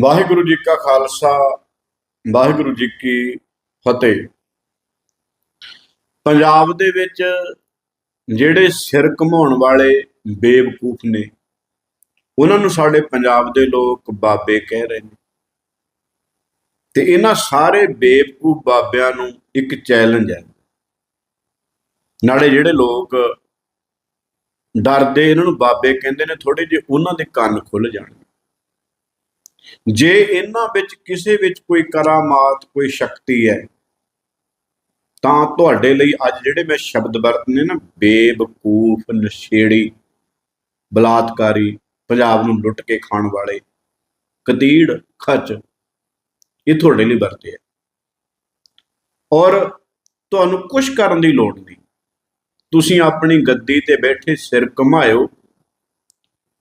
ਵਾਹਿਗੁਰੂ ਜੀ ਕਾ ਖਾਲਸਾ, ਵਾਹਿਗੁਰੂ ਜੀ ਕੀ ਫਤਿਹ। ਪੰਜਾਬ ਦੇ ਵਿੱਚ ਜਿਹੜੇ ਸਿਰ ਘਮਾਉਣ ਵਾਲੇ ਬੇਵਕੂਫ ਨੇ, ਉਹਨਾਂ ਨੂੰ ਸਾਡੇ ਪੰਜਾਬ ਦੇ ਲੋਕ ਬਾਬੇ ਕਹਿ ਰਹੇ ਨੇ। ਤੇ ਇਹਨਾਂ ਸਾਰੇ ਬੇਵਕੂਫ ਬਾਬਿਆਂ ਨੂੰ ਇੱਕ ਚੈਲੰਜ ਹੈ। ਨਾਲੇ ਜਿਹੜੇ ਲੋਕ ਡਰਦੇ, ਇਹਨਾਂ ਨੂੰ ਬਾਬੇ ਕਹਿੰਦੇ ਨੇ ਥੋੜੇ ਜਿਹੇ ਉਹਨਾਂ ਦੇ ਕੰਨ ਖੁੱਲ ਜਾਣਗੇ। ਜੇ ਇਹਨਾਂ ਵਿੱਚ ਕਿਸੇ ਵਿੱਚ ਕੋਈ ਕਰਾਮਾਤ, ਕੋਈ ਸ਼ਕਤੀ ਹੈ, ਤਾਂ ਤੁਹਾਡੇ ਲਈ ਅੱਜ ਜਿਹੜੇ ਮੈਂ ਸ਼ਬਦ ਵਰਤਨੇ ਨਾ, ਬੇਵਕੂਫ, ਨਸ਼ੇੜੀ, ਬਲਾਤਕਾਰੀ, ਪੰਜਾਬ ਨੂੰ ਲੁੱਟ ਕੇ ਖਾਣ ਵਾਲੇ ਕਦੀੜ ਖੱਚ, ਇਹ ਤੁਹਾਡੇ ਲਈ ਵਰਤੇ ਹੈ। ਔਰ ਤੁਹਾਨੂੰ ਕੁਝ ਕਰਨ ਦੀ ਲੋੜ ਨਹੀਂ। ਤੁਸੀਂ ਆਪਣੀ ਗੱਦੀ ਤੇ ਬੈਠੇ ਸਿਰ ਘਮਾਇਓ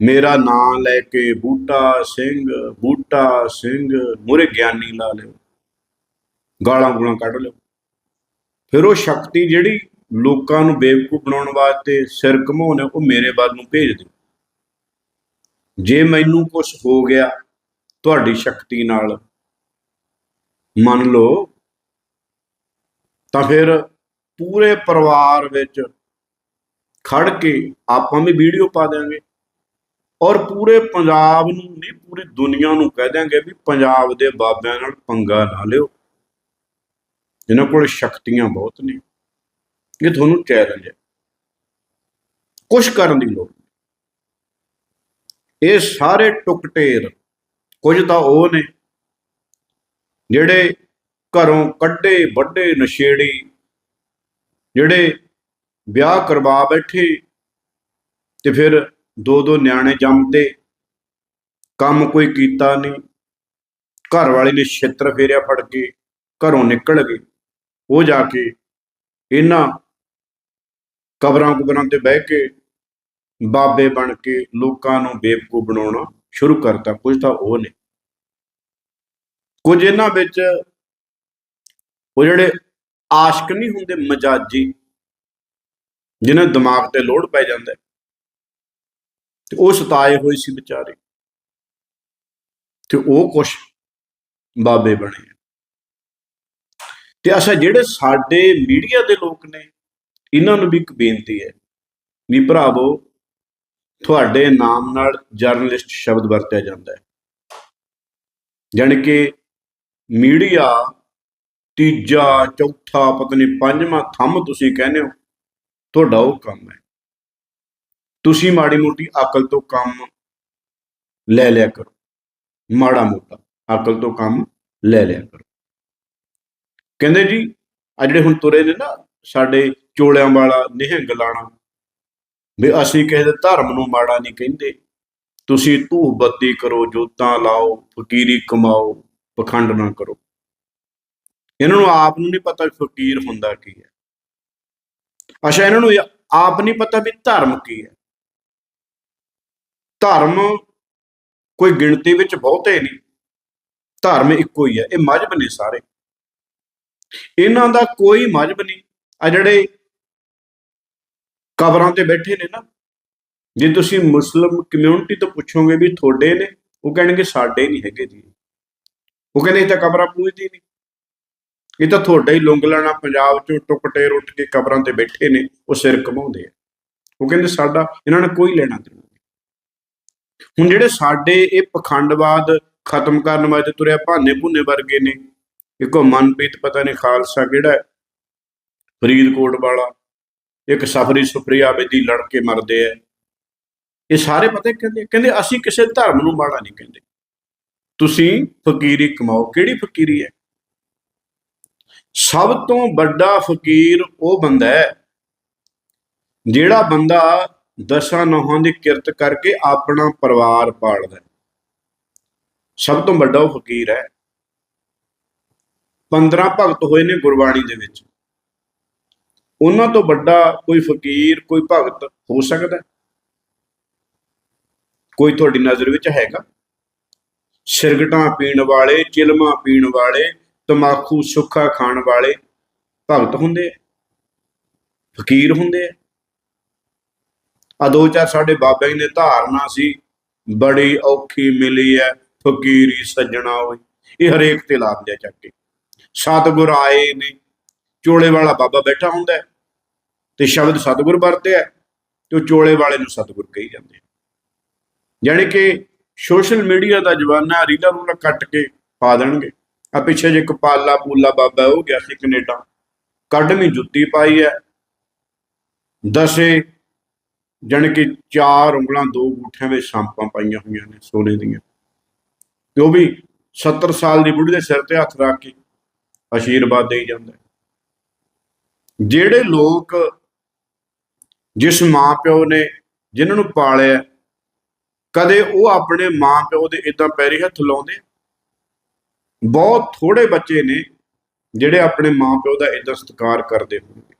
ਮੇਰਾ ਨਾਂ ਲੈ ਕੇ ਬੂਟਾ ਸਿੰਘ ਬੂਟਾ ਸਿੰਘ ਮੁਰੇ ਗਿਆਨੀ ਲਾ ਲਿਓ। ਗਾਲਾਂ ਗੁਲਾਂ ਕੱਢ ਲਿਓ। ਫਿਰ ਉਹ ਸ਼ਕਤੀ ਜਿਹੜੀ ਲੋਕਾਂ ਨੂੰ ਬੇਵਕੂਫ ਬਣਾਉਣ ਵਾਸਤੇ ਸਿਰ ਘਮਾਉਣੇ ਉਹ ਮੇਰੇ ਵੱਲ ਨੂੰ ਭੇਜ ਦਿਓ। ਜੇ ਮੈਨੂੰ ਕੁਝ ਹੋ ਗਿਆ ਤੁਹਾਡੀ ਸ਼ਕਤੀ ਨਾਲ, ਮੰਨ ਲਓ, ਤਾਂ ਫਿਰ ਪੂਰੇ ਪਰਿਵਾਰ ਵਿੱਚ ਖੜ ਕੇ ਆਪਾਂ ਵੀ ਵੀਡੀਓ ਪਾ ਦਿਆਂਗੇ। ਔਰ ਪੂਰੇ ਪੰਜਾਬ ਨੂੰ ਨਹੀਂ, ਪੂਰੀ ਦੁਨੀਆ ਨੂੰ ਕਹਿ ਦਿਆਂਗੇ ਵੀ ਪੰਜਾਬ ਦੇ ਬਾਬਿਆਂ ਨਾਲ ਪੰਗਾ ਨਾ ਲਿਓ। ਜਿਨ੍ਹਾਂ ਕੋਲ ਸ਼ਕਤੀਆਂ ਬਹੁਤ ਨੇ। ਇਹ ਤੁਹਾਨੂੰ ਚੈਲੰਜ ਹੈ। ਕੁਝ ਕਰਨ ਦੀ ਲੋੜ ਇਹ ਸਾਰੇ ਟੁਕਟੇਰ ਕੁਝ ਤਾਂ ਉਹ ਨੇ, ਜਿਹੜੇ ਘਰੋਂ ਕੱਢੇ, ਵੱਡੇ, ਨਸ਼ੇੜੀ, ਜਿਹੜੇ ਵਿਆਹ ਕਰਵਾ ਬੈਠੇ ਤੇ ਫਿਰ ਦੋ ਦੋ ਨਿਆਣੇ ਜੰਮਦੇ ਕੰਮ ਕੋਈ ਕੀਤਾ ਨਹੀਂ। ਘਰ ਵਾਲੇ ਨੇ ਛਿੱਤਰ ਫੇਰਿਆ ਫੜ ਕੇ, ਘਰੋਂ ਨਿਕਲ ਗਏ। ਉਹ ਜਾ ਕੇ ਇਹਨਾਂ ਕਬਰਾਂ ਕੁਬਰਾਂ ਤੇ ਬਹਿ ਕੇ ਬਾਬੇ ਬਣ ਕੇ ਲੋਕਾਂ ਨੂੰ ਬੇਵਕੂਫ ਬਣਾਉਣਾ ਸ਼ੁਰੂ ਕਰਤਾ। ਕੁਝ ਤਾਂ ਉਹ ਨੇ। ਕੁਝ ਇਹਨਾਂ ਵਿੱਚ ਉਹ ਜਿਹੜੇ ਆਸ਼ਕ ਨਹੀਂ ਹੁੰਦੇ, ਮਜਾਜੀ ਜਿਨ੍ਹਾਂ ਦਿਮਾਗ ਤੇ ਲੋਡ ਪੈ ਜਾਂਦਾ ਤੇ ਉਹ ਸਤਾਏ ਹੋਏ ਸੀ ਵਿਚਾਰੇ। ਤੇ ਉਹ ਕੁਛ ਬਾਬੇ ਬਣੇ। ਤੇ ਅਸਾ ਜਿਹੜੇ ਸਾਡੇ ਮੀਡੀਆ ਦੇ ਲੋਕ ਨੇ, ਇਹਨਾਂ ਨੂੰ ਵੀ ਇੱਕ ਬੇਨਤੀ ਹੈ ਵੀ ਭਰਾਵੋ, ਤੁਹਾਡੇ ਨਾਮ ਨਾਲ ਜਰਨਲਿਸਟ ਸ਼ਬਦ ਵਰਤਿਆ ਜਾਂਦਾ ਹੈ। ਜਾਣੀ ਕਿ ਮੀਡੀਆ ਤੀਜਾ, ਚੌਥਾ ਪਤਨੀ ਪੰਜਵਾਂ ਥੰਮ ਤੁਸੀਂ ਕਹਿੰਦੇ ਹੋ, ਤੁਹਾਡਾ ਉਹ ਕੰਮ ਹੈ। ਤੁਸੀਂ ਮਾੜੀ ਮੋਟੀ ਅਕਲ ਤੋਂ ਕੰਮ ਲੈ ਲਿਆ ਕਰੋ। ਮਾੜਾ ਮੋਟਾ ਅਕਲ ਤੋਂ ਕੰਮ ਲੈ ਲਿਆ ਕਰੋ। ਕਹਿੰਦੇ ਜੀ ਆ ਜਿਹੜੇ ਹੁਣ ਤੁਰੇ ਨੇ ਨਾ ਸਾਡੇ ਚੋਲਿਆਂ ਵਾਲਾ ਨਿਹੰਗ ਲਾਣਾ, ਵੀ ਅਸੀਂ ਕਿਸੇ ਦੇ ਧਰਮ ਨੂੰ ਮਾੜਾ ਨਹੀਂ ਕਹਿੰਦੇ। ਤੁਸੀਂ ਧੂਫ ਬੱਤੀ ਕਰੋ, ਜੋਤਾਂ ਲਾਓ, ਫਕੀਰੀ ਕਮਾਓ, ਪਖੰਡ ਨਾ ਕਰੋ। ਇਹਨਾਂ ਨੂੰ ਆਪ ਨੂੰ ਨਹੀਂ ਪਤਾ ਫਕੀਰ ਹੁੰਦਾ ਕੀ ਹੈ। ਅੱਛਾ, ਇਹਨਾਂ ਨੂੰ ਆਪ ਨਹੀਂ ਪਤਾ ਵੀ ਧਰਮ ਕੀ ਹੈ। ਧਰਮ ਕੋਈ ਗਿਣਤੀ ਵਿੱਚ ਬਹੁਤੇ ਨਹੀਂ। ਧਰਮ ਇੱਕੋ ਹੀ ਹੈ, ਇਹ ਮਜਬ ਨੇ ਸਾਰੇ। ਇਹਨਾਂ ਦਾ ਕੋਈ ਮਜਬ ਨਹੀਂ। ਆ ਜਿਹੜੇ ਕਬਰਾਂ ਤੇ ਬੈਠੇ ਨੇ ਨਾ, ਜੇ ਤੁਸੀਂ ਮੁਸਲਮ ਕਮਿਊਨਿਟੀ ਤੋਂ ਪੁੱਛੋਗੇ ਵੀ ਤੁਹਾਡੇ ਨੇ, ਉਹ ਕਹਿਣਗੇ ਸਾਡੇ ਨਹੀਂ ਹੈਗੇ ਜੀ। ਉਹ ਕਹਿੰਦੇ ਇਹ ਤਾਂ ਕਬਰਾਂ ਪੂਜਦੀ ਨਹੀਂ। ਇਹ ਤਾਂ ਤੁਹਾਡਾ ਹੀ ਲੁੰਗ ਲੈਣਾ, ਪੰਜਾਬ ਚੋਂ ਟੁਕਟੇਰ ਉੱਠ ਕੇ ਕਬਰਾਂ ਤੇ ਬੈਠੇ ਨੇ, ਉਹ ਸਿਰ ਘਮਾਉਂਦੇ ਆ। ਉਹ ਕਹਿੰਦੇ ਸਾਡਾ, ਇਹਨਾਂ ਨੇ ਕੋਈ ਲੈਣਾ ਦੇਣਾ ਹੁਣ ਜਿਹੜੇ ਸਾਡੇ ਇਹ ਪਖੰਡਵਾਦ ਖਤਮ ਕਰਨ ਵਾਸਤੇ ਤੁਰਿਆ ਭਾਨੇ ਭੁੰਨੇ ਵਰਗੇ ਨੇ, ਇੱਕੋ ਮਨਪ੍ਰੀਤ, ਪਤਾ ਨਹੀਂ ਖਾਲਸਾ ਕਿਹੜਾ ਫਰੀਦਕੋਟ ਵਾਲਾ, ਇੱਕ ਸਫਰੀ ਸੁਪਰੀਆ ਬੇਦੀ ਲੜ ਕੇ ਮਰਦੇ ਆ। ਇਹ ਸਾਰੇ ਪਤਾ ਕਹਿੰਦੇ ਕਹਿੰਦੇ ਅਸੀਂ ਕਿਸੇ ਧਰਮ ਨੂੰ ਮਾੜਾ ਨਹੀਂ ਕਹਿੰਦੇ। ਤੁਸੀਂ ਫਕੀਰੀ ਕਮਾਓ, ਕਿਹੜੀ ਫਕੀਰੀ ਹੈ? ਸਭ ਤੋਂ ਵੱਡਾ ਫਕੀਰ ਉਹ ਬੰਦਾ ਹੈ, ਜਿਹੜਾ ਬੰਦਾ ਦਸਾਂ ਨੌਹਾਂ ਦੀ ਕਿਰਤ ਕਰਕੇ ਆਪਣਾ ਪਰਿਵਾਰ ਪਾਲਦਾ ਸਭ ਤੋਂ ਵੱਡਾ ਉਹ ਫਕੀਰ ਹੈ। 15 ਭਗਤ ਹੋਏ ਨੇ ਗੁਰਬਾਣੀ ਦੇ ਵਿੱਚ। ਉਹਨਾਂ ਤੋਂ ਵੱਡਾ ਕੋਈ ਫਕੀਰ, ਕੋਈ ਭਗਤ ਹੋ ਸਕਦਾ ਕੋਈ ਤੁਹਾਡੀ ਨਜ਼ਰ ਵਿੱਚ ਹੈਗਾ? ਸਿਰਗਟਾਂ ਪੀਣ ਵਾਲੇ, ਚਿਲਮਾਂ ਪੀਣ ਵਾਲੇ, ਤਮਾਕੂ ਸੁੱਖਾ ਖਾਣ ਵਾਲੇ ਭਗਤ ਹੁੰਦੇ ਆ? ਫਕੀਰ ਹੁੰਦੇ ਆ? ਆ ਦੋ ਚਾਰ ਸਾਡੇ ਬਾਬਾ ਜੀ ਨੇ ਧਾਰਨਾ ਸੀ ਬੜੀ ਔਖੀ ਮਿਲੀ ਹੈ ਫਕੀਰੀ ਸੱਜਣਾ ਓਏ ਇਹ ਹਰੇਕ ਤੇ ਲਾ ਦਿੰਦੇ ਚੱਕ ਕੇ ਸਤਿਗੁਰ ਆਏ ਨੇ ਚੋਲੇ ਵਾਲਾ ਬਾਬਾ ਬੈਠਾ ਹੁੰਦਾ ਤੇ ਸ਼ਬਦ ਸਤਿਗੁਰ ਵਰਤਿਆ ਹੈ, ਤੇ ਉਹ ਚੋਲੇ ਵਾਲੇ ਨੂੰ ਸਤਿਗੁਰ ਕਹੀ ਜਾਂਦੇ ਆ। ਜਾਣੀ ਕਿ ਸੋਸ਼ਲ ਮੀਡੀਆ ਦਾ ਜਵਾਨਾ ਰੀਲਾਂ ਨੂੰ ਕੱਟ ਕੇ ਪਾ ਦੇਣਗੇ ਆ ਪਿੱਛੇ ਜੇ ਕਪਾਲਾ ਪੂਲਾ ਬਾਬਾ ਉਹ ਗਿਆ ਸੀ ਕੈਨੇਡਾ ਕੱਢਵੀਂ ਜੁੱਤੀ ਪਾਈ ਹੈ ਦਸੇ ਜਾਣੀ ਕਿ ਚਾਰ ਉਂਗਲਾਂ ਦੋ ਗੂਠਿਆਂ ਵਿੱਚ ਸਾਂਪਾਂ ਪਾਈਆਂ ਹੋਈਆਂ ਨੇ ਸੋਨੇ ਦੀਆਂ। ਤੇ ਉਹ ਵੀ 70 ਸਾਲ ਦੀ ਬੁੱਢੀ ਦੇ ਸਿਰ ਤੇ ਹੱਥ ਰੱਖ ਕੇ ਆਸ਼ੀਰਵਾਦ ਦੇਈ ਜਾਂਦਾ ਜਿਹੜੇ ਲੋਕ ਜਿਸ ਮਾਂ ਪਿਓ ਨੇ ਜਿਨ੍ਹਾਂ ਨੂੰ ਪਾਲਿਆ, ਕਦੇ ਉਹ ਆਪਣੇ ਮਾਂ ਪਿਓ ਦੇ ਇਦਾਂ ਪੈਰੀ ਹੱਥ ਲਾਉਂਦੇ ਬਹੁਤ ਥੋੜੇ ਬੱਚੇ ਨੇ ਜਿਹੜੇ ਆਪਣੇ ਮਾਂ ਪਿਓ ਦਾ ਇਦਾਂ ਸਤਿਕਾਰ ਕਰਦੇ ਹੋਣਗੇ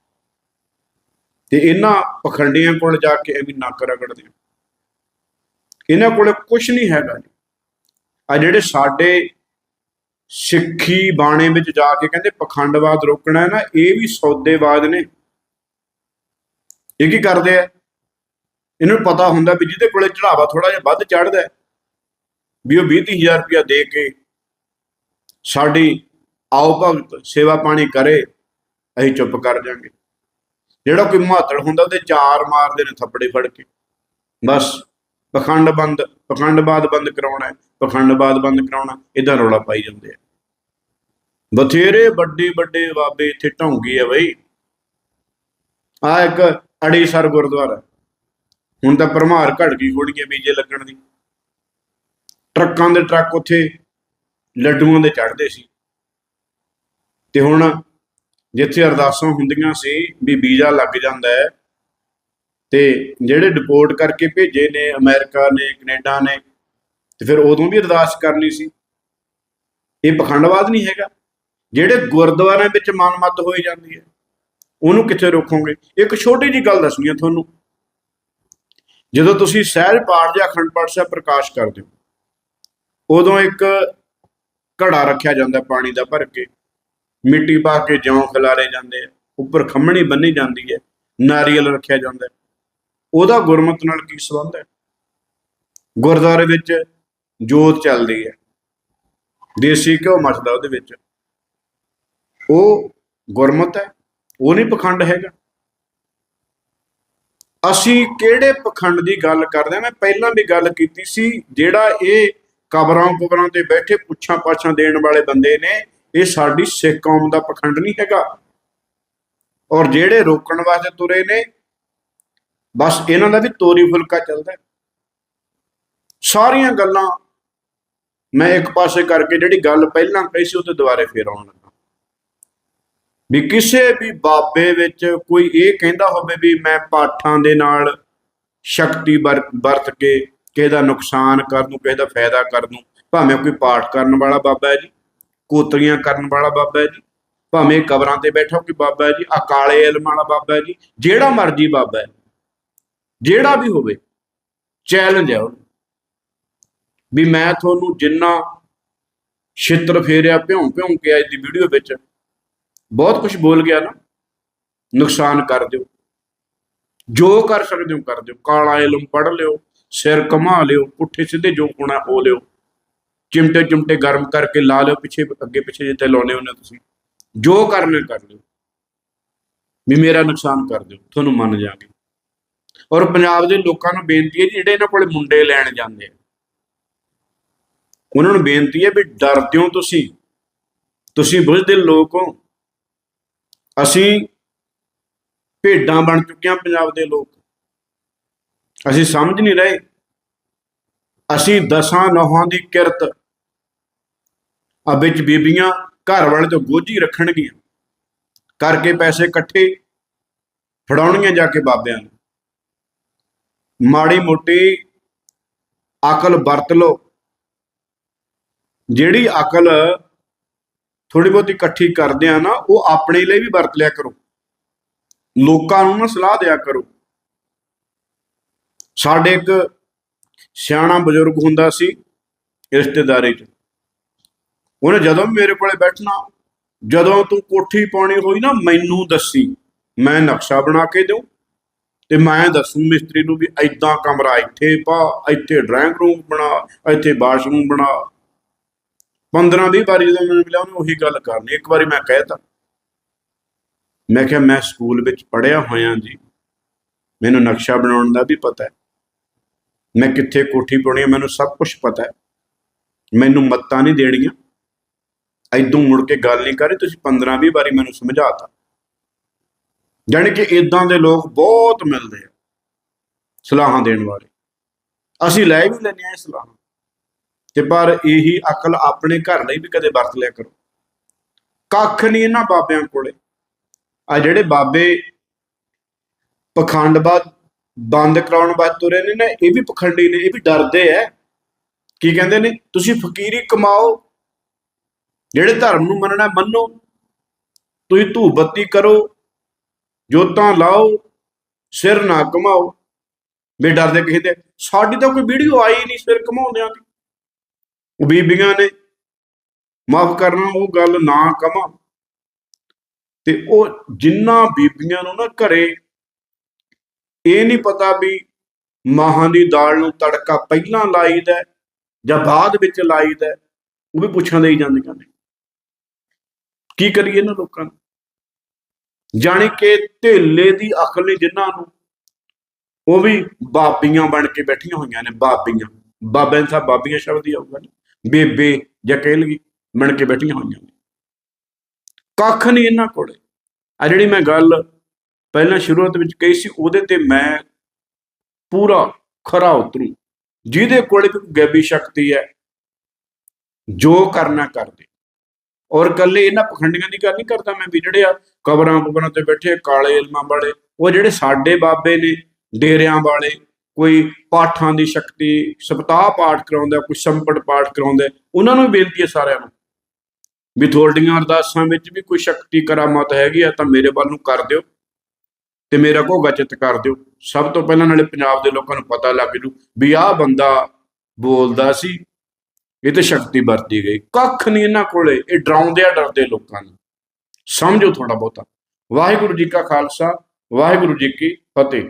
ਤੇ ਇਹਨਾਂ ਪਖੰਡੀਆਂ ਕੋਲ ਜਾ ਕੇ ਐਵੇਂ ਨੱਕ ਰਗੜਦੇ ਇਹਨਾਂ ਕੋਲੇ ਕੁਝ ਨਹੀਂ ਹੈਗਾ ਜੀ। ਆ ਜਿਹੜੇ ਸਾਡੇ ਸਿੱਖੀ ਬਾਣੇ ਵਿੱਚ ਜਾ ਕੇ ਕਹਿੰਦੇ ਪਖੰਡਵਾਦ ਰੋਕਣਾ ਹੈ ਨਾ, ਇਹ ਵੀ ਸੌਦੇਵਾਦ ਨੇ। ਇਹ ਕੀ ਕਰਦੇ ਆ? ਇਹਨਾਂ ਨੂੰ ਪਤਾ ਹੁੰਦਾ ਵੀ ਜਿਹਦੇ ਕੋਲੇ ਚੜਾਵਾ ਥੋੜਾ ਜਿਹਾ ਵੱਧ ਚੜਦਾ ਵੀ ਉਹ 20000 ਰੁਪਇਆ ਦੇ ਕੇ ਸਾਡੀ ਆਓ ਭਗਤ ਸੇਵਾ ਪਾਣੀ ਕਰੇ, ਅਸੀਂ ਚੁੱਪ ਕਰ ਜਾਾਂਗੇ। ਜਿਹੜਾ ਕੋਈ ਮਹਾਤੜ ਹੁੰਦਾ ਉਹਦੇ ਚਾਰ ਮਾਰਦੇ ਨੇ ਥੱਪੜੇ ਫੜ ਕੇ। ਬਸ, ਪਖੰਡ ਬੰਦ ਪਖੰਡਬਾਦ ਬੰਦ ਕਰਾਉਣਾ ਹੈ ਪਖੰਡਬਾਦ ਬੰਦ ਕਰਾਉਣਾ ਇਦਾਂ ਰੌਲਾ ਪਾਈ ਜਾਂਦੇ ਆ। ਬਥੇਰੇ ਵੱਡੇ ਵੱਡੇ ਬਾਬੇ ਇੱਥੇ ਢੌਂਗੀ ਆ ਬਈ। ਆ ਇੱਕ ਅੜੀਸਰ ਗੁਰਦੁਆਰਾ। ਹੁਣ ਤਾਂ ਭਰਮਾਰ ਘੜ ਗਈ ਹੋਣੀਆਂ ਬੀਜੇ ਲੱਗਣ ਦੀ। ਟਰੱਕਾਂ ਦੇ ਟਰੱਕ ਉੱਥੇ ਲੱਡੂਆਂ ਦੇ ਚੜਦੇ ਸੀ। ਤੇ ਹੁਣ ਜਿੱਥੇ ਅਰਦਾਸਾਂ ਹੁੰਦੀਆਂ ਸੀ, ਵੀ ਵੀਜ਼ਾ ਲੱਗ ਜਾਂਦਾ ਹੈ। ਤੇ ਜਿਹੜੇ ਡਿਪੋਰਟ ਕਰਕੇ ਭੇਜੇ ਨੇ, ਅਮਰੀਕਾ ਨੇ, ਕੈਨੇਡਾ ਨੇ, ਤੇ ਫਿਰ ਉਦੋਂ ਵੀ ਅਰਦਾਸ ਕਰਨੀ ਸੀ। ਇਹ ਪਖੰਡਵਾਦ ਨਹੀਂ ਹੈਗਾ। ਜਿਹੜੇ ਗੁਰਦੁਆਰਿਆਂ ਵਿੱਚ ਮਨਮਤ ਹੋਈ ਜਾਂਦੀ ਹੈ, ਉਹਨੂੰ ਕਿੱਥੇ ਰੋਕੋਗੇ? ਇੱਕ ਛੋਟੀ ਜੀ ਗੱਲ ਦੱਸਣੀ ਹੈ ਤੁਹਾਨੂੰ। ਜਦੋਂ ਤੁਸੀਂ ਸਹਿਜ ਪਾਠ ਜਾਂ ਅਖੰਡ ਪਾਠ ਸਾਹਿਬ ਪ੍ਰਕਾਸ਼ ਕਰਦੇ ਹੋ, ਉਦੋਂ ਇੱਕ ਘੜਾ ਰੱਖਿਆ ਜਾਂਦਾ ਪਾਣੀ ਦਾ ਭਰ ਕੇ। ਮਿੱਟੀ ਪਾ ਕੇ ਜੌਂ ਖਿਲਾਰੇ ਜਾਂਦੇ ਆ, ਉੱਪਰ ਖੰਮਣੀ ਬੰਨੀ ਜਾਂਦੀ ਹੈ, ਨਾਰੀਅਲ ਰੱਖਿਆ ਜਾਂਦਾ ਉਹਦਾ ਗੁਰਮਤ ਨਾਲ ਕੀ ਸੰਬੰਧ ਹੈ? ਗੁਰਦੁਆਰੇ ਵਿੱਚ ਜੋਤ ਚੱਲਦੀ ਹੈ, ਦੇਸੀ ਘਿਓ ਮੱਚਦਾ ਉਹਦੇ ਵਿੱਚ। ਉਹ ਗੁਰਮਤ ਹੈ, ਉਹ ਨਹੀਂ ਪਖੰਡ ਹੈਗਾ। ਅਸੀਂ ਕਿਹੜੇ ਪਖੰਡ ਦੀ ਗੱਲ ਕਰਦੇ ਹਾਂ? ਮੈਂ ਪਹਿਲਾਂ ਵੀ ਗੱਲ ਕੀਤੀ ਸੀ, ਜਿਹੜਾ ਇਹ ਕਬਰਾਂ ਕੁਬਰਾਂ ਤੇ ਬੈਠੇ ਪੁੱਛਾਂ ਪਾਛਾਂ ਦੇਣ ਵਾਲੇ ਬੰਦੇ ਨੇ ਇਹ ਸਾਡੀ ਸਿੱਖ ਕੌਮ ਦਾ ਪਖੰਡ ਨਹੀਂ ਹੈਗਾ। ਔਰ ਜਿਹੜੇ ਰੋਕਣ ਵਾਸਤੇ ਤੁਰੇ ਨੇ, ਬਸ ਇਹਨਾਂ ਦਾ ਵੀ ਤੋਰੀ ਫੁਲਕਾ ਚੱਲਦਾ। ਸਾਰੀਆਂ ਗੱਲਾਂ ਮੈਂ ਇੱਕ ਪਾਸੇ ਕਰਕੇ ਜਿਹੜੀ ਗੱਲ ਪਹਿਲਾਂ ਕਹੀ ਸੀ, ਉਹ ਤੇ ਦੁਬਾਰੇ ਫੇਰ ਆਉਣ ਲੱਗਾ। ਵੀ ਕਿਸੇ ਵੀ ਬਾਬੇ ਵਿੱਚ ਕੋਈ ਇਹ ਕਹਿੰਦਾ ਹੋਵੇ ਵੀ ਮੈਂ ਪਾਠਾਂ ਦੇ ਨਾਲ ਸ਼ਕਤੀ ਵਰ- ਵਰਤ ਕੇ ਕਿਸੇ ਦਾ ਨੁਕਸਾਨ ਕਰ ਦੂੰ ਕਿਸੇ ਦਾ ਫਾਇਦਾ ਕਰ ਦੂੰ ਭਾਵੇਂ ਕੋਈ ਪਾਠ ਕਰਨ ਵਾਲਾ ਬਾਬਾ ਹੈ ਜੀ। ਕੋਤਰੀਆਂ ਕਰਨ ਵਾਲਾ ਬਾਬਾ ਹੈ ਜੀ, ਭਾਵੇਂ ਕਬਰਾਂ ਤੇ ਬੈਠਾ ਕੋਈ ਬਾਬਾ ਹੈ ਜੀ ਅਕਾਲੇ ਇਲਮ ਵਾਲਾ ਬਾਬਾ ਹੈ ਜੀ, ਜਿਹੜਾ ਮਰਜ਼ੀ ਬਾਬਾ ਹੈ ਜਿਹੜਾ ਵੀ ਹੋਵੇ ਚੈਲੰਜ ਹੈ ਉਹ ਵੀ ਮੈਂ ਤੁਹਾਨੂੰ ਜਿੰਨਾ ਛਿੱਤਰ ਫੇਰਿਆ ਭਿਉਂ ਭਿਉਂ ਕੇ ਅੱਜ ਦੀ ਵੀਡੀਓ ਵਿੱਚ, ਬਹੁਤ ਕੁਝ ਬੋਲ ਗਿਆ ਨਾ, ਨੁਕਸਾਨ ਕਰ ਦਿਓ। ਜੋ ਕਰ ਸਕਦੇ ਹੋ ਕਰ ਦਿਓ। ਕਾਲਾ ਇਲਮ ਪੜ ਲਿਓ, ਸਿਰ ਕਮਾ ਲਿਓ, ਪੁੱਠੇ ਸਿੱਧੇ ਜੋ ਹੋਣਾ ਹੋ ਲਿਓ। ਚਿਮਟੇ ਚਿਮਟੇ ਗਰਮ ਕਰਕੇ ਲਾ ਲਿਓ ਪਿੱਛੇ ਅੱਗੇ ਪਿੱਛੇ ਜਿੱਥੇ ਲਾਉਣੇ ਹੁੰਦੇ ਤੁਸੀਂ। ਜੋ ਕਰਨਾ ਕਰ ਲਿਓ। ਵੀ ਮੇਰਾ ਨੁਕਸਾਨ ਕਰ ਦਿਓ ਤੁਹਾਨੂੰ ਮੰਨ ਜਾਗੇ ਔਰ ਪੰਜਾਬ ਦੇ ਲੋਕਾਂ ਨੂੰ ਬੇਨਤੀ ਹੈ ਜੀ, ਜਿਹੜੇ ਇਹਨਾਂ ਕੋਲੇ ਮੁੰਡੇ ਲੈਣ ਜਾਂਦੇ ਆ। ਉਹਨਾਂ ਨੂੰ ਬੇਨਤੀ ਹੈ ਵੀ ਡਰਦੇ ਹੋ ਤੁਸੀਂ। ਤੁਸੀਂ ਬੁਝਦਿਲ ਲੋਕ ਹੋ। ਅਸੀਂ ਭੇਡਾਂ ਬਣ ਚੁੱਕੇ ਹਾਂ ਪੰਜਾਬ ਦੇ ਲੋਕ। ਅਸੀਂ ਸਮਝ ਨਹੀਂ ਰਹੇ। ਅਸੀਂ ਦਸਾਂ ਨੌਹਾਂ ਦੀ ਕਿਰਤ ਆ ਵਿੱਚ ਬੀਬੀਆਂ ਘਰ ਵਾਲੇ ਤੋਂ ਗੋਝੀ ਰੱਖਣਗੀਆਂ। ਕਰਕੇ ਪੈਸੇ ਇਕੱਠੇ ਫੜਾਉਣੀਆਂ ਜਾ ਕੇ ਬਾਬਿਆਂ ਨੂੰ। ਮਾੜੀ ਮੋਟੀ ਅਕਲ ਵਰਤ ਲਓ। ਜਿਹੜੀ ਅਕਲ ਥੋੜੀ ਬਹੁਤੀ ਇਕੱਠੀ ਕਰਦੇ ਆ ਨਾ, ਉਹ ਆਪਣੇ ਲਈ ਵੀ ਵਰਤ ਲਿਆ ਕਰੋ। ਲੋਕਾਂ ਨੂੰ ਨਾ ਸਲਾਹ ਦਿਆ ਕਰੋ। ਸਾਡੇ ਇੱਕ ਸਿਆਣਾ ਬਜ਼ੁਰਗ ਹੁੰਦਾ ਸੀ, ਰਿਸ਼ਤੇਦਾਰੀ 'ਚ। ਉਹਨੇ ਜਦੋਂ ਵੀ ਮੇਰੇ ਕੋਲੇ ਬੈਠਣਾ, ਜਦੋਂ ਤੂੰ ਕੋਠੀ ਪਾਉਣੀ ਹੋਈ ਨਾ, ਮੈਨੂੰ ਦੱਸੀ। ਮੈਂ ਨਕਸ਼ਾ ਬਣਾ ਕੇ ਦਿਉ ਤੇ ਮੈਂ ਦੱਸੂ ਮਿਸਤਰੀ ਨੂੰ ਵੀ ਐਦਾਂ ਕਮਰਾ ਇੱਥੇ ਪਾ, ਇੱਥੇ ਡਰਾਇੰਗ ਰੂਮ ਬਣਾ, ਇੱਥੇ ਬਾਥਰੂਮ ਬਣਾ। 15 20 ਵਾਰੀ ਜਦੋਂ ਮੈਨੂੰ ਮਿਲਿਆ, ਉਹਨੇ ਉਹੀ ਗੱਲ ਕਰਨੀ। ਇੱਕ ਵਾਰੀ ਮੈਂ ਕਹਿਤਾ। ਮੈਂ ਕਿਹਾ, ਮੈਂ ਸਕੂਲ ਵਿੱਚ ਪੜ੍ਹਿਆ ਹੋਇਆ ਜੀ। ਮੈਨੂੰ ਨਕਸ਼ਾ ਬਣਾਉਣ ਦਾ ਵੀ ਪਤਾ ਹੈ। ਮੈਂ ਕਿੱਥੇ ਕੋਠੀ ਪਾਉਣੀ ਹੈ, ਮੈਨੂੰ ਸਭ ਕੁਝ ਪਤਾ ਹੈ। ਮੈਨੂੰ ਮੱਤਾਂ ਨਹੀਂ ਦੇਣੀਆਂ। ਐਦੋਂ ਮੁੜ ਕੇ ਗੱਲ ਨਹੀਂ ਕਰੀ ਤੁਸੀਂ 15 20 ਵਾਰੀ ਮੈਨੂੰ ਸਮਝਾਤਾ। ਜਾਣੀ ਕਿ ਇਦਾਂ ਦੇ ਲੋਕ ਬਹੁਤ ਮਿਲਦੇ ਆ ਸਲਾਹਾਂ ਦੇਣ ਵਾਲੇ। ਅਸੀਂ ਲੈ ਵੀ ਲੈਂਦੇ ਆ ਇਹ ਸਲਾਹਾਂ। ਤੇ ਪਰ ਇਹੀ ਅਕਲ ਆਪਣੇ ਘਰ ਲਈ ਵੀ ਕਦੇ ਵਰਤ ਲਿਆ ਕਰੋ। ਕੱਖ ਨਹੀਂ ਇਹਨਾਂ ਬਾਬਿਆਂ ਕੋਲੇ। ਆ ਜਿਹੜੇ ਬਾਬੇ ਪਖੰਡਬਾਦ ਬੰਦ ਕਰਾਉਣ ਬਾਅਦ ਤੁਰੇ ਨੇ ਨਾ, ਇਹ ਵੀ ਪਖੰਡੀ ਨੇ, ਇਹ ਵੀ ਡਰਦੇ ਐ ਕੀ ਕਹਿੰਦੇ ਨੇ? ਤੁਸੀਂ ਫਕੀਰੀ ਕਮਾਓ ਜਿਹੜੇ ਧਰਮ ਨੂੰ ਮੰਨਣਾ ਮੰਨੋ। ਤੁਸੀਂ ਧੂਪ ਬੱਤੀ ਕਰੋ ਜੋਤਾਂ ਲਾਓ ਸਿਰ ਨਾ ਕਮਾਓ ਵੀ ਡਰਦੇ ਕਿਸੇ ਦੇ। ਸਾਡੀ ਤਾਂ ਕੋਈ ਵੀਡੀਓ ਆਈ ਨਹੀਂ ਸਿਰ ਕਮਾਉਂਦਿਆਂ ਦੀ। ਉਹ ਬੀਬੀਆਂ ਨੇ ਮਾਫ ਕਰਨਾ ਉਹ ਗੱਲ ਨਾ ਕਮਾ। ਤੇ ਉਹ ਜਿੰਨਾ ਬੀਬੀਆਂ ਨੂੰ ਨਾ ਘਰੇ ਇਹ ਨਹੀਂ ਪਤਾ ਵੀ ਮਾਹਾਂ ਦੀ ਦਾਲ ਨੂੰ ਤੜਕਾ ਪਹਿਲਾਂ ਲਾਈਦਾ ਹੈ ਜਾਂ ਬਾਅਦ ਵਿੱਚ ਲਾਈਦਾ ਹੈ, ਉਹ ਵੀ ਪੁੱਛਾਂ ਦੇ ਹੀ ਜਾਂਦੀਆਂ ਨੇ। ਕੀ ਕਰੀਏ ਇਹਨਾਂ ਲੋਕਾਂ ਨੂੰ? ਜਾਣੀ ਕਿ ਢੇਲੇ ਦੀ ਅਕਲ ਨਹੀਂ ਜਿਨ੍ਹਾਂ ਨੂੰ, ਉਹ ਵੀ ਬਾਬੀਆਂ ਬਣ ਕੇ ਬੈਠੀਆਂ ਹੋਈਆਂ ਨੇ, ਬਾਬੀਆਂ। ਬਾਬਿਆਂ ਸਾਹਿਬ ਬਾਬੀਆਂ ਸ਼ਬਦ ਹੀ ਆਊਗਾ ਬੇਬੇ ਜਾਂ ਕਹਿ ਲਗੀ ਬਣ ਕੇ ਬੈਠੀਆਂ ਹੋਈਆਂ ਨੇ। ਕੱਖ ਨਹੀਂ ਇਹਨਾਂ ਕੋਲੇ। ਆ ਜਿਹੜੀ ਮੈਂ ਗੱਲ ਪਹਿਲਾਂ ਸ਼ੁਰੂਆਤ ਵਿੱਚ ਕਹੀ ਸੀ, ਉਹਦੇ ਤੇ ਮੈਂ ਪੂਰਾ ਖਰਾ ਉਤਰੂ। ਜਿਹਦੇ ਕੋਲ ਵੀ ਗੈਬੀ ਸ਼ਕਤੀ ਹੈ, ਜੋ ਕਰਨਾ ਕਰਦੇ। ਔਰ ਕੱਲੇ ਇਹਨਾਂ ਪਖੰਡੀਆਂ ਦੀ ਗੱਲ ਨਹੀਂ ਕਰਦਾ ਮੈਂ ਵੀ ਜਿਹੜੇ ਆ ਕਬਰਾਂ ਕੁਬਰਾਂ ਤੇ ਬੈਠੇ ਕਾਲੇ ਇਲਮਾਂ ਵਾਲੇ, ਉਹ ਜਿਹੜੇ ਸਾਡੇ ਬਾਬੇ ਨੇ, ਡੇਰਿਆਂ ਵਾਲੇ, ਕੋਈ ਪਾਠਾਂ ਦੀ ਸ਼ਕਤੀ, ਸਪਤਾਹ ਪਾਠ ਕਰਾਉਂਦਾ, ਕੋਈ ਸੰਪਟ ਪਾਠ ਕਰਾਉਂਦਾ, ਉਹਨਾਂ ਨੂੰ ਵੀ ਬੇਨਤੀ ਹੈ ਸਾਰਿਆਂ ਨੂੰ ਵੀ ਤੁਹਾਡੀਆਂ ਅਰਦਾਸਾਂ ਵਿੱਚ ਵੀ ਕੋਈ ਸ਼ਕਤੀ ਕਰਾਮਾਤ ਹੈਗੀ ਆ ਤਾਂ ਮੇਰੇ ਵੱਲ ਨੂੰ ਕਰ ਦਿਓ ਤੇ ਮੇਰਾ ਘੋਗਾ ਚਿੱਤ ਕਰ ਦਿਓ। ਸਭ ਤੋਂ ਪਹਿਲਾਂ ਨਾਲੇ ਪੰਜਾਬ ਦੇ ਲੋਕਾਂ ਨੂੰ ਪਤਾ ਲੱਗ ਜੂ ਵੀ ਆਹ ਬੰਦਾ ਬੋਲਦਾ ਸੀ ਇਹ ਤੇ ਸ਼ਕਤੀ ਵਰਤੀ ਗਈ। ਕੱਖ ਨਹੀਂ ਇਹਨਾਂ ਕੋਲੇ, ਇਹ ਡਰਾਉਂਦੇ ਆ, ਡਰਦੇ ਲੋਕਾਂ ਨੂੰ। ਸਮਝੋ ਥੋੜਾ ਬਹੁਤਾ। ਵਾਹਿਗੁਰੂ ਜੀ ਕਾ ਖਾਲਸਾ, ਵਾਹਿਗੁਰੂ ਜੀ ਕੀ ਫਤਿਹ।